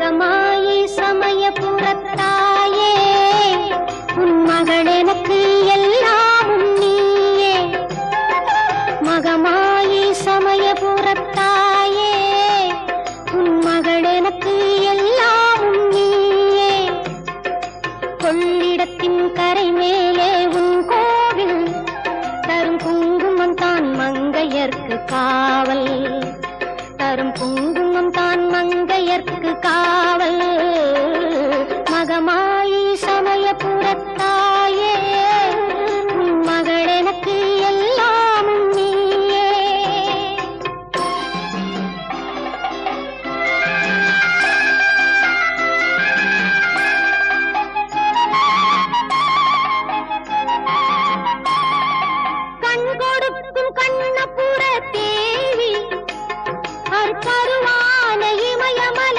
உலகமாயே சமய புறத்தாயே. உன் மகள் எனக்கு எல்லாம் நீயே. மகமாயே சமய புறத்தாயே. உன் மகள் எனக்கு எல்லாம் நீயே. கொள்ளிடத்தின் கரை மேலே உன் கோவில். தரும் குங்குமம் தான் மங்கையர்க்கு காவல். தரும் குங்குமம் தான் மங்கையர்க்கு காவல். கருவான இமயமலை